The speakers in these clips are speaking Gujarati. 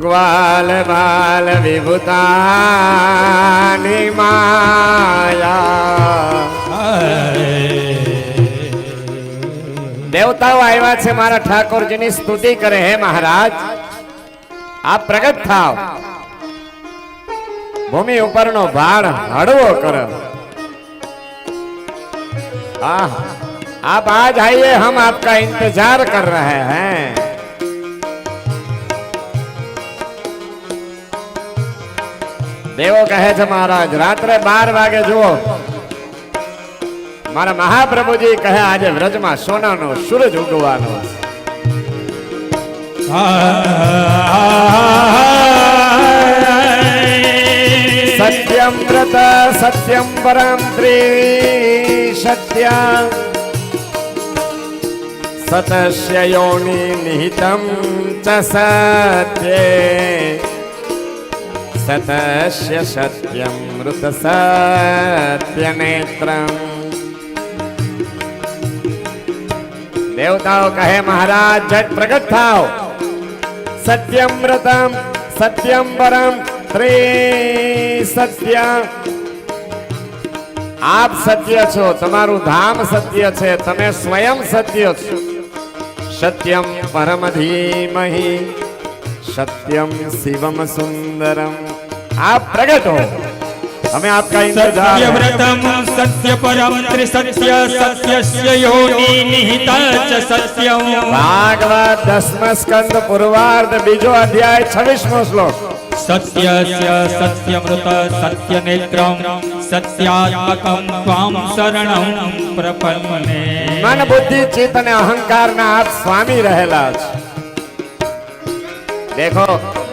ग्वाल बाल विभुता निमाया देवता आव्या छे मारा ठाकुर जी ની સ્તુતિ કરે હે મહારાજ આપ પ્રગટ થાઓ ભમી ઉપરનો ભાર હાળવો કર આબ આજ આઈએ હમ આપકા ઇંતજાર કર રહે હે દેવો કહે છે મહારાજ રાત્રે બાર વાગે જુઓ મારા મહાપ્રભુજી કહે આજે વ્રજમાં સોનાનો સૂરજ ઉગવાનો સત્યમ વ્રત સત્યમ પરમ ત્રી સત્ય સતસ્ય યોનિ નિહિતમ ચ સત્યે सतस्य नेत्र देवताओं कहे महाराज झट प्रकट था सत्यम सत्यमृतम सत्यम वरम त्रि सत्य आप सत्य छो तमु धाम सत्य छे तमें स्वयं सत्य छो सत्यम परम ધીમહી सत्यम शिवम सुंदरम आप प्रकट हो हमें आपका इंतजार सत्य व्रतम सत्य परम त्रिसत्य सत्यस्य योनि निहिता च सत्यम भागवत दसम स्कंद पूर्वार्ध बीजो अध्याय 26वां श्लोक सत्यस्य सत्यमृत सत्यनेत्रं सत्यात्मकं त्वां शरणं प्रपन्ने मन बुद्धि चेतन अहंकार ना आप स्वामी રહેલા છે देखो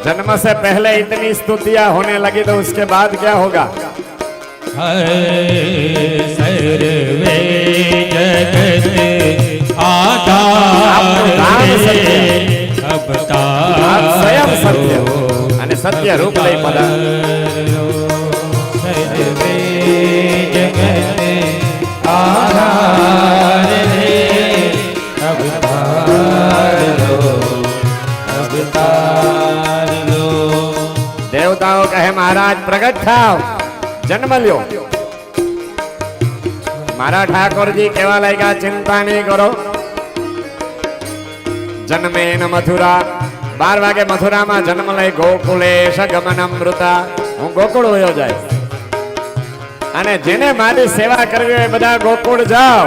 जन्म से पहले इतनी स्तुतियां होने लगी तो उसके बाद क्या होगा सर्वे जगत आधार तो स्वयं सत्य અને સત્ય રૂપ લઈ પધાર મહારાજ પ્રગટ થાવ જન્મ લ્યો મારા ઠાકોરજી કેવા લાગ્યા ચિંતા નહીં કરો જન્મે ન મથુરા બાર વાગે મથુરામાં જન્મ લઈ ગોકુલેશ ગમનમૃતા હું ગોકુળ વયો જાય અને જેને મારી સેવા કરવી હોય બધા ગોકુળ જાઓ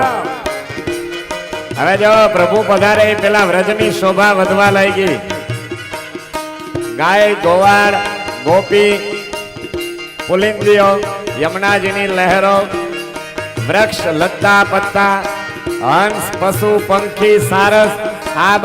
હવે જો પ્રભુ પધારે પેલા વ્રજની શોભા વધવા લાગી ગાય ગોવાળ ગોપી પુલિંદીઓ યમુનાજીની લહેરો વૃક્ષ લતા પત્તા હંસ પશુ પંખી સારસ આ